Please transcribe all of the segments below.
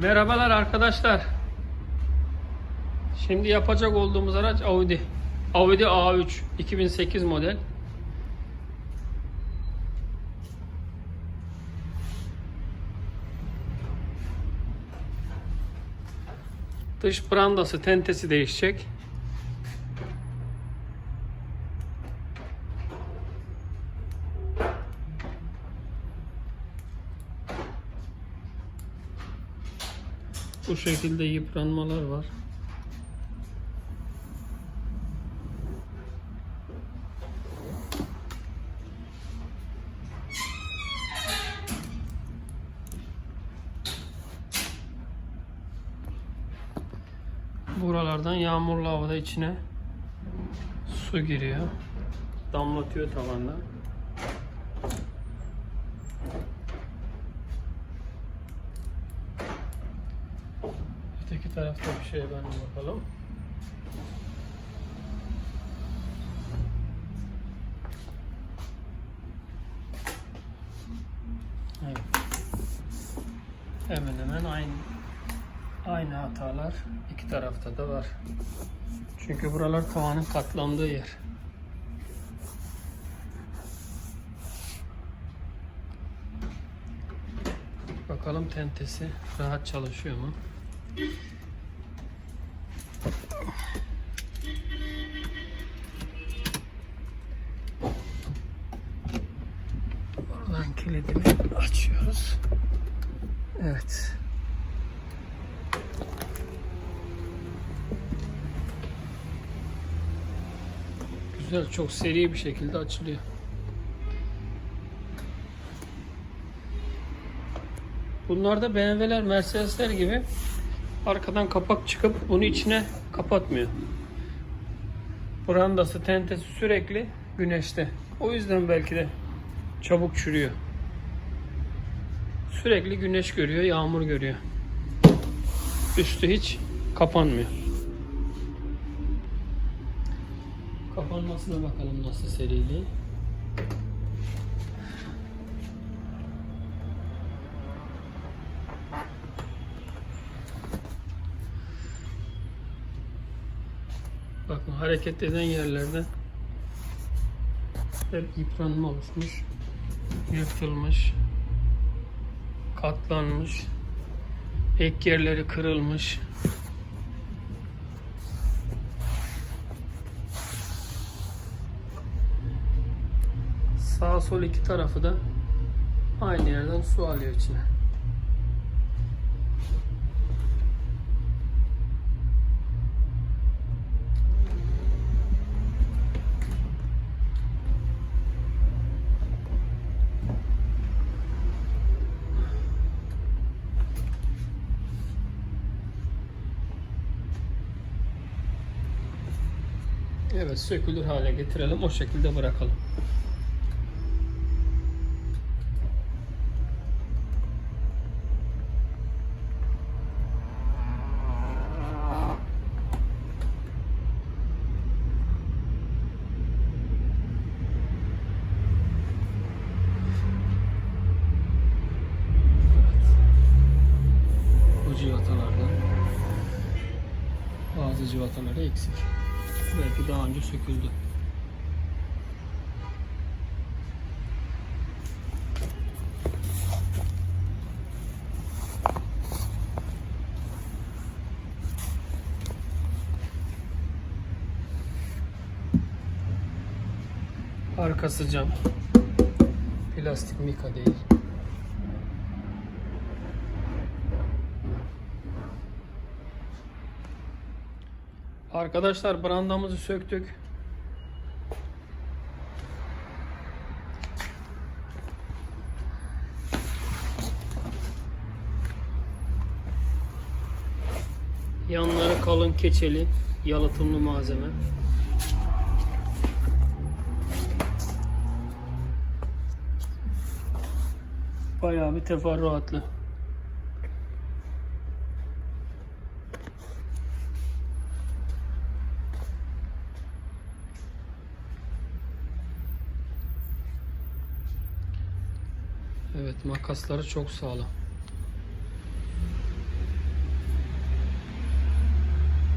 Merhabalar arkadaşlar. Şimdi yapacak olduğumuz araç Audi. Audi A3 2008 model. Dış brandası, tentesi değişecek. Bu şekilde yıpranmalar var. Buralardan yağmurlu havada içine su giriyor. Damlatıyor tavandan. Tarafta bir şey ben bakalım. Evet. Hemen hemen aynı aynı hatalar iki tarafta da var. Çünkü buralar tavanın katlandığı yer. Bakalım tentesi rahat çalışıyor mu? Oradan kilidini açıyoruz. Evet. Güzel, çok seri bir şekilde açılıyor. Bunlarda BMW'ler, Mercedesler gibi arkadan kapak çıkıp bunu içine kapatmıyor. Brandası, tentesi sürekli güneşte. O yüzden belki de çabuk çürüyor. Sürekli güneş görüyor, yağmur görüyor. Üstü hiç kapanmıyor. Kapanmasına bakalım nasıl seriliği. Bakın hareket eden yerlerde hep yıpranma oluşmuş, yırtılmış, katlanmış, ek yerleri kırılmış. Sağ sol iki tarafı da aynı yerden su alıyor içine. Evet sökülür hale getirelim o şekilde bırakalım. Bu civatalardan bazı civataları eksik. Belki daha önce söküldü. Arkası cam. Plastik mika değil. Arkadaşlar brandamızı söktük. Yanları kalın keçeli, yalıtımlı malzeme. Bayağı bir teferruatlı. Evet makasları çok sağlam.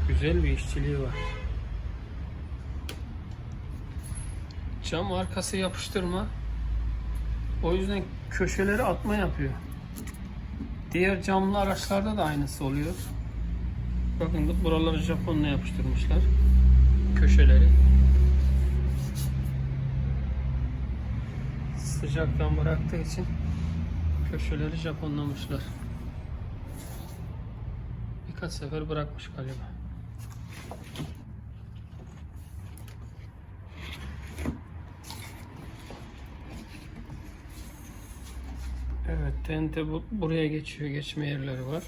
Güzel bir işçiliği var. Cam arkası yapıştırma. O yüzden köşeleri atma yapıyor. Diğer camlı araçlarda da aynısı oluyor. Bakın buraları Japonla yapıştırmışlar. Köşeleri. Sıcaktan bıraktığı için köşeleri Japonlamışlar. Birkaç sefer bırakmış galiba. Evet, tente bu, buraya geçiyor. Geçme yerleri var.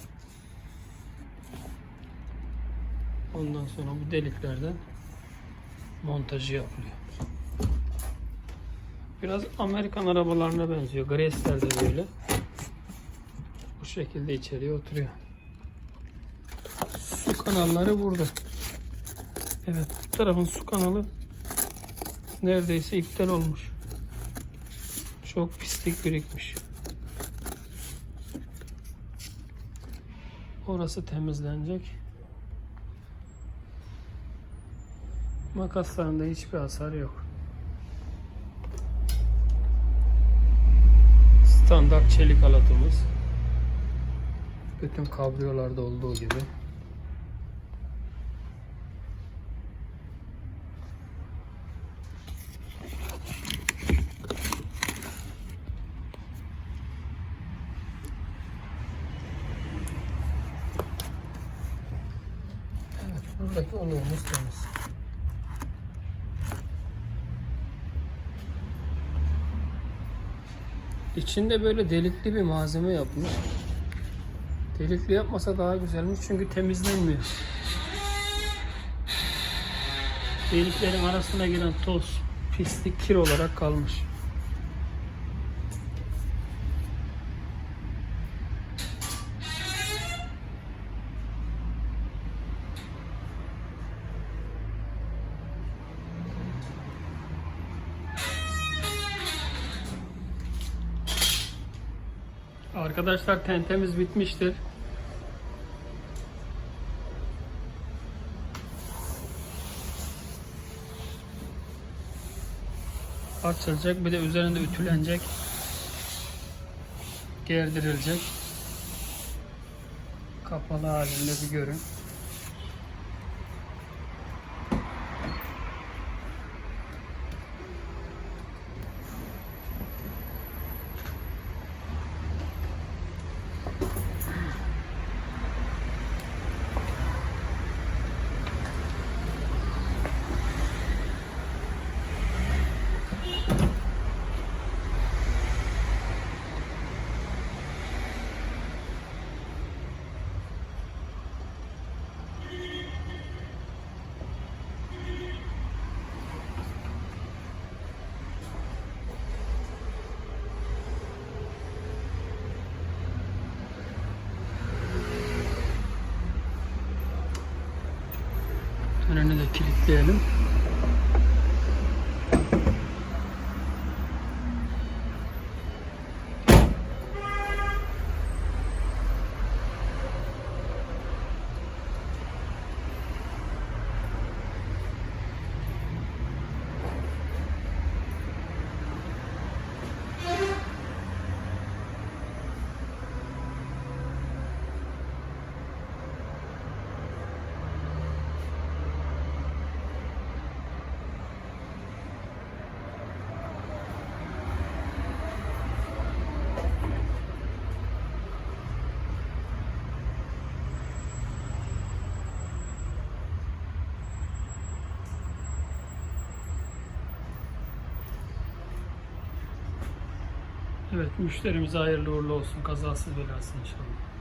Ondan sonra bu deliklerden montajı yapılıyor. Biraz Amerikan arabalarına benziyor. Grace'ler de böyle. Bu şekilde içeriye oturuyor. Su kanalları burada. Evet, bu tarafın su kanalı neredeyse iptal olmuş. Çok pislik birikmiş. Orası temizlenecek. Makaslarında hiçbir hasar yok. Standart çelik halatımız. Bütün kabriyolarda olduğu gibi. Evet, buradaki oluğumuz temiz. İçinde böyle delikli bir malzeme yapmış. Delikli yapmasa daha güzelmiş çünkü temizlenmiyor. Deliklerin arasına giren toz, pislik, kir olarak kalmış. Arkadaşlar tentemiz bitmiştir. Açılacak bir de üzerinde ütülenecek. Gerdirilecek. Kapalı halinde bir görün. Önünü de kilitleyelim. Evet müşterimize hayırlı uğurlu olsun. Kazasız belasız inşallah.